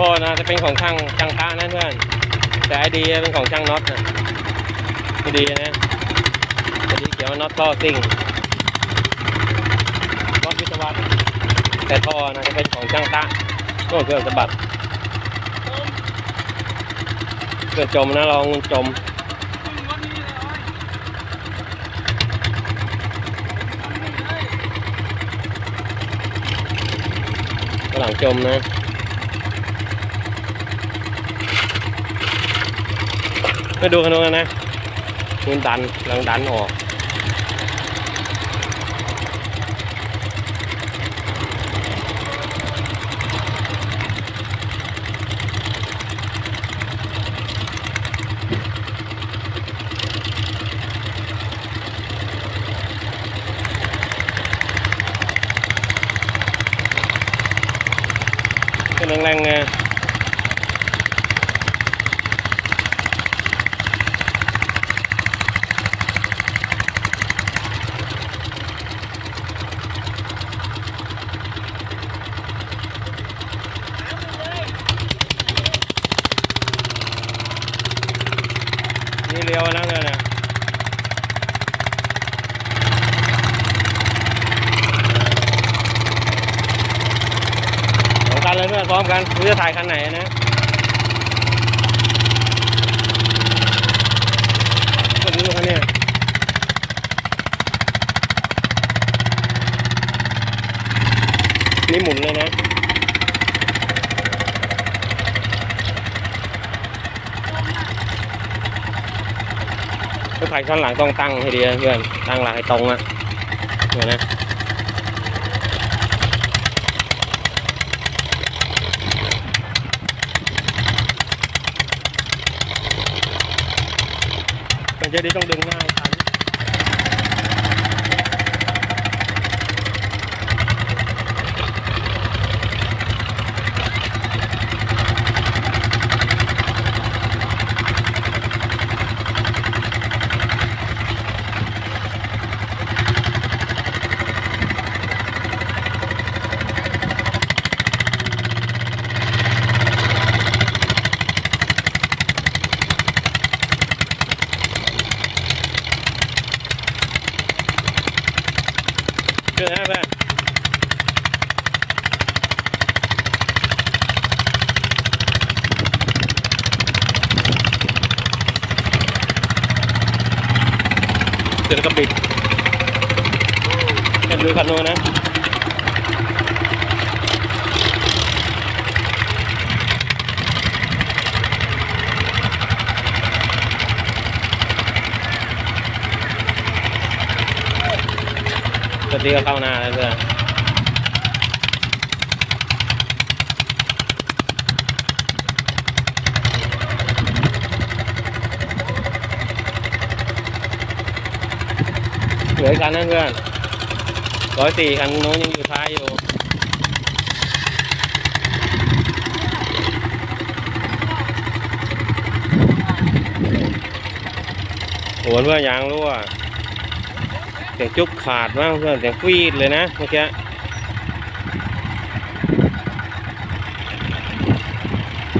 พ่อนะจะเป็นของช่างช่างพระนะเพื่อนแต่ไอดีเป็นของช่างน็อตนะดีนะไอดีเขียวว่าน็อตท่อซิ่งน็อตวิศวะแต่ท่อนะจะเป็นของช่างตะโน่นเครื่องสะบัดเครื่องจมนะลองจมกหลังจมนะ ไปดูกันดูกันนะมันดันกลังดันออก cái lăng lăng à, นี่เลี้ยวแล้วเนี่ยนะสองคันเลยเพื่อนพร้อมกันคุณจะถ่ายคันไหนนะคนนี้คันเนี้ยนี่หมุนเลยนะรถไถข้างหลังต้องตั้งให้ดีนะเพื่อน ตั้งหลักให้ตรงอะเดี๋ยวนะ จะได้ต้องดึงง่าย เชื่อนะเพื่อนเสร็จแล้วก็ปิดเป็นดูคันโน้นนะ ปกติก็เข้าหน้าแล้วเพื่อนเหลืออีกคันนั่นเพื่อนร้อยสี่คันโน้นยังอยู่ท้ายอยู่โหนเพื่อนยางรั่ว สียงจุกขาดมากเพื่อนเสียงฟีดเลยนะเมื่อกี้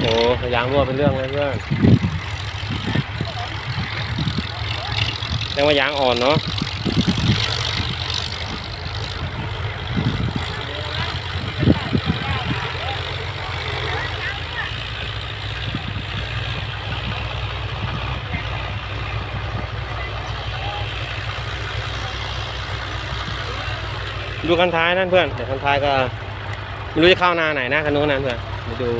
โอ้ยางรั่วเป็นเรื่องเลยเพื่อนแต่งว่ายางอ่อนเนาะ ดูคันท้ายนั่นเพื่อนเดี๋ยวคันท้ายก็ไม่รู้จะเข้านาไหนนะคันนู้นนั่นเพื่อนไปดู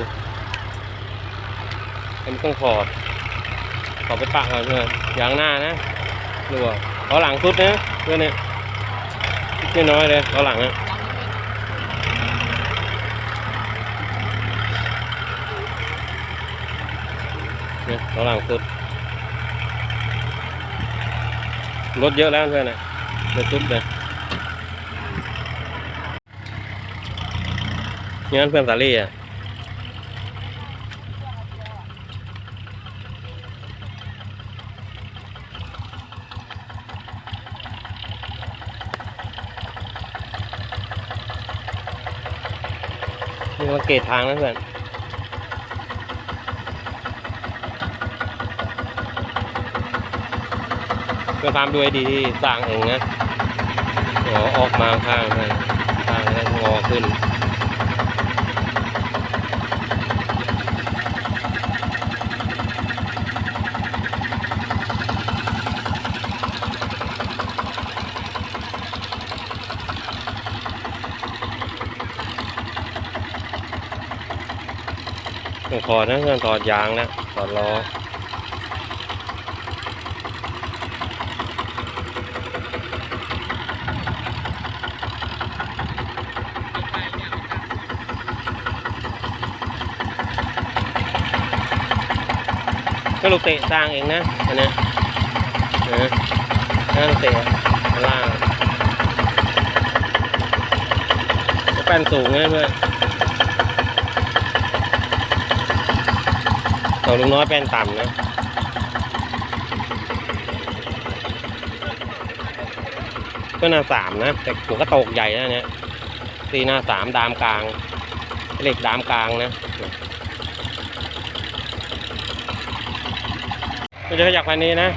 อันนี้ต้องขอดขอดไปปะก่อนเพื่อนยางหน้านะดูอะล้อหลังสุดนะเพื่อนเนี่ยนิดน้อยเลยล้อหลังนะเนี่ยล้อหลังสุดรถเยอะแล้วเพื่อนนะรถสุดเลย งั้นเพื่อนสาลี่อะมีสังเกตทางนะเพื่อนก็ตามด้วยดีที่สร้างเองนะออออกมาข้างเลยข้างงอขึ้น องถอดนะเพื่อนถอดยางนะถอดล้อก็ลูกเตะสร้างเองนะอันนี้นะนั่นเตะข้างล่างแป้นสูงไงเพื่อน ตัวลุงน้อยเป็นต่ำนะก็หน้าสามนะ แต่หัวกระโตกใหญ่นะเนี่ยตีหน้าสามดามกลางเหล็กดามกลางนะก็จะขยักพันนี้นะ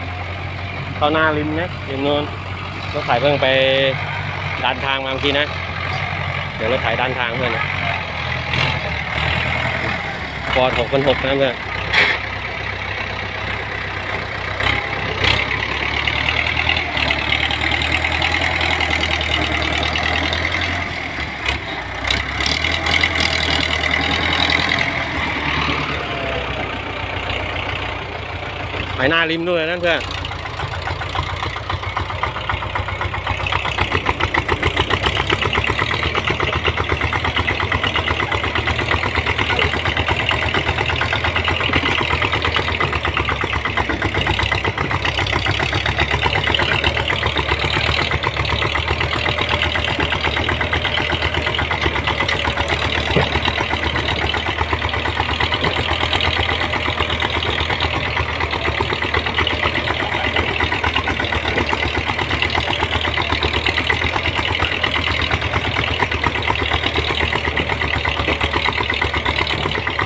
เข้าหน้าริมนะริมโน้นรถไถเพิ่งไปดันทางมาเมื่อกี้นะ เดี๋ยวรถไถดันทางเพื่อนนะฟอดหกพันหกนะเพื่อน หน้าริมด้วยนั่นเพื่อน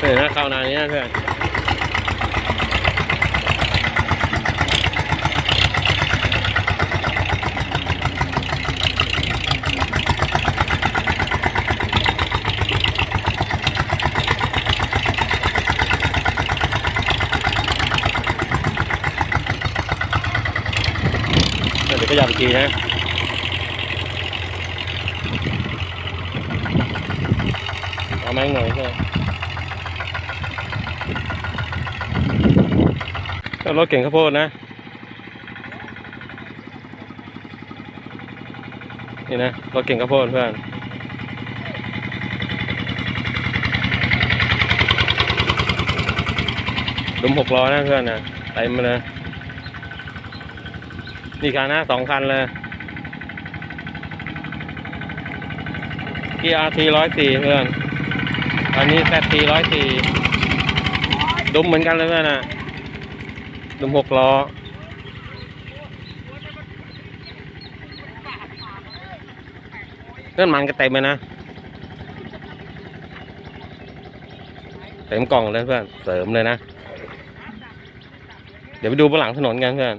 เออนะเข้าวนานี้นะเพื่อนเดี๋ยวก็ยับอีกทีนะเอาไม้หน่อยเพื่อน ก็รถเก่งข้าวโพดนะ นี่นะรถเก่งข้าวโพดเพื่อนดุมหกล้อนะเพื่อนนะเต็มาเลยนี่คันนะสองคันเลยกีอาร์ทีร้อยสี่เพื่อนอันนี้แซทีร้อยสี่ดุมเหมือนกันเลยเพื่อนนะ ดุมหกล้อเลื่อนมันก็เต็มเลยนะ เต็มกล่องเลยเพื่อน เสริมเลยนะ เดี๋ยวไปดูบนหลังถนนกันเพื่อน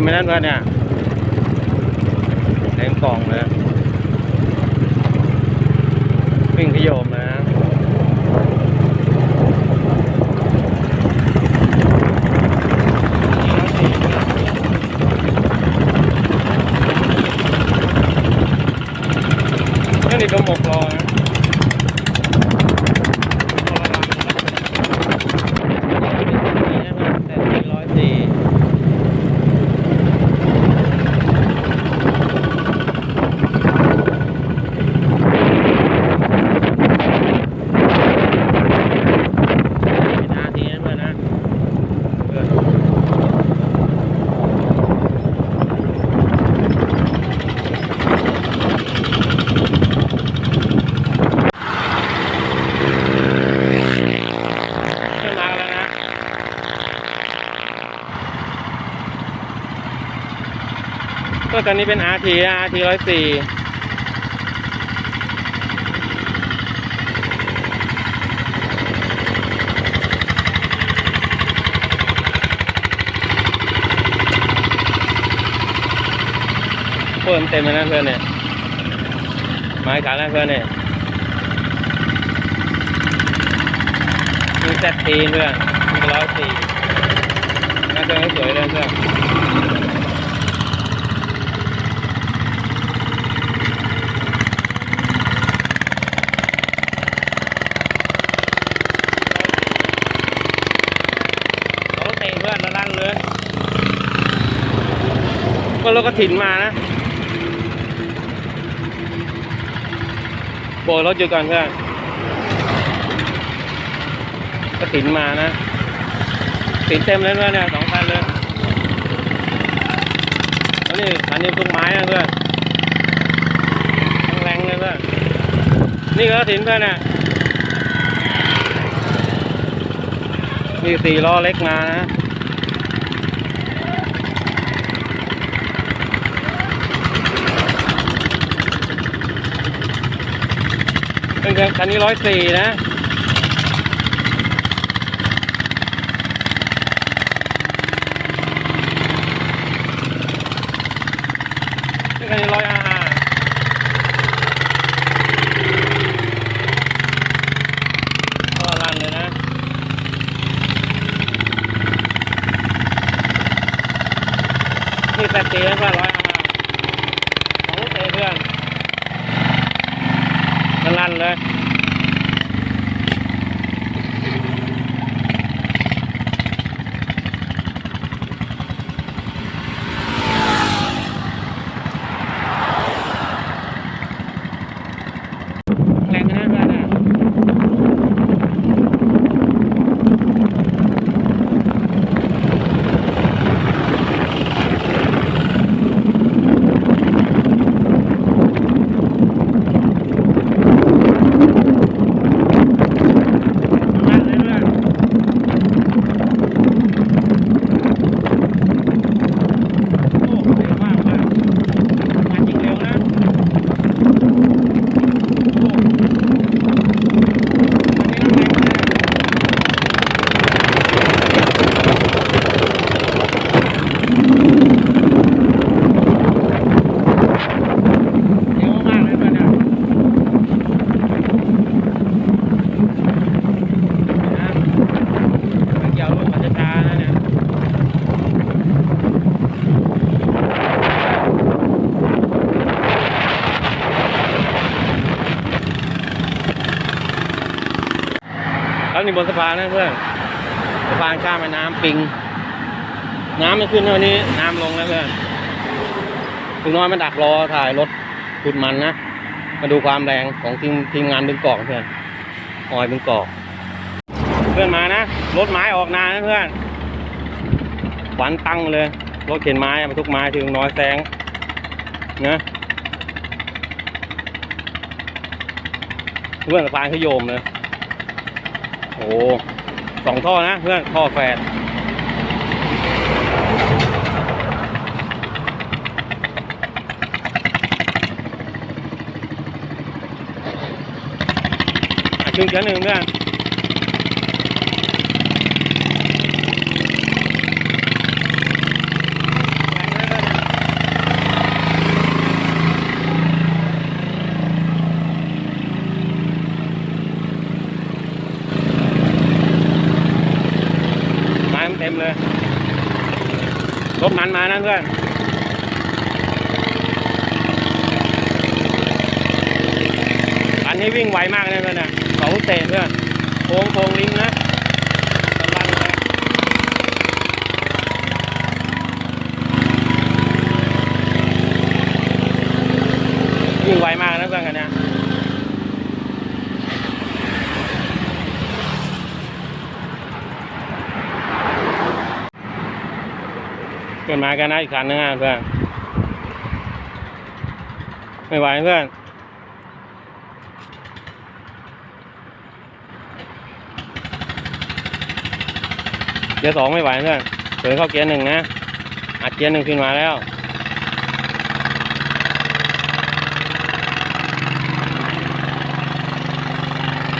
มไปนั่นเพื่อนเนี่ยเต็มกล่องเลยวิ่งขยมนะนี่นี่ก็หมกรอนะแต่ร้อยสี่ นาทีนั้นมานะเพื่อน ก็ ตอนนี้เป็น RT นะ RT ร้อยสี่เพิ่มเต็มเลยนะเพื่อนเนี่ยไม้ขาแล้วเพื่อนเนี่ยมีแซดทีเพื่อนมีร้อยสี่น่าจะสวยเลยเพื่อน รถเตะเพื่อนแล้วลั่นเลย ก็รถกระถินมานะโบกรถอยู่ก่อนเพื่อนกระถินมานะถินเต็มเลยเพื่อนเนี่ยสองคันเลยแล้วนี่คันนี้ต้นไม้นะเพื่อนแรงเลยเพื่อนนี่ก็ถินเพื่อนเนี่ยมีสี่ล้อเล็กมานะ เป็นคันนี้ร้อยสี่นะคันนี้ร้อยห้าห้าก็รันเลยนะนี่แปดตีแล้วเพื่อนร้อยห้าของเตะเพื่อนมัน ลั่นเลยแรงนะเพื่อนอะลั่นเลยเพื่อนโอ้เร็วมากเลยมาจริงเร็วนะโอ้อันนี้น้ำแรงนะ เยอะมากเลยเพื่อนเนี่ยนะไม่เกี่ยวรถมันจะช้านะเนี่ยแล้ว นี่บนสะพานนะเพื่อนสะพานข้ามแม่น้ำปิง น้ำไม่ขึ้นเท่านี้น้ำลงแล้วเพื่อนคุณน้อยมาดักรอถ่ายรถขุดมันนะ มาดูความแรงของทีมทีมงานบึงกอกเพื่อนออยบึงกอก เพื่อนมานะรถไม้ออกนานนะเพื่อนขวัญตั้งเลยรถเข็นไม้บรรทุกไม้ถึงน้อยแซงนะเพื่อนสะพานขยโยมเลย โอ้สองท่อนะเพื่อนท่อแฝดอะครึ่งเดือนหนึ่งเพื่อนไม้มันเต็มเลย รถ มันมานะเพื่อนอันนี้วิ่งไวมากเลยเพื่อนนะเขาเตะเพื่อนโค้งโค้งลิงนะ ขึ้นมากันนะอีกคันนึงอะเพื่อนไม่ไหวเพื่อนเกียร์สองไม่ไหวเพื่อนเปิดเข้าเกียร์หนึ่งนะ อัดเกียร์หนึ่งขึ้นมาแล้ว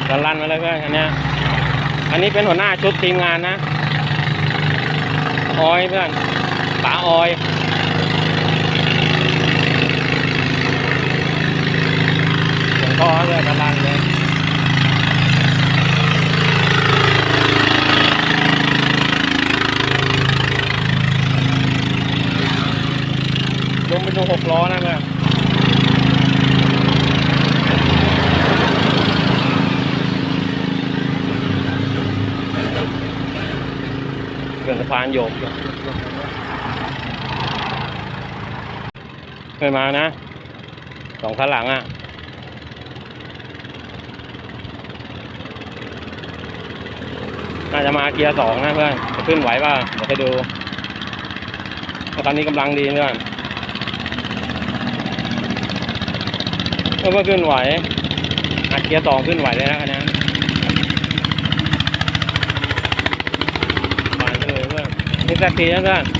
จะลั่นมาเลยเพื่อนคันนี้อันนี้เป็นหัวหน้าชุดทีมงานนะออยเพื่อน ป๋าออยเสียงท่อเรือกันลันเลยรวมไปถึงหกล้อนะเพื่อนเกิดสะพานโยก เคยมานะสองคันหลังอะน่าจะมาเกียร์สองนะเพื่อนจะขึ้นไหวป่ะเดี๋ยวไปดูราะตอนนี้กำลังดีเพื่อนเมื่อขึ้นไหวอัดเกียร์สองขึ้นไหวเลยนะคันนี้มาเลยเพื่อนนี่แซทีนะเพื่อน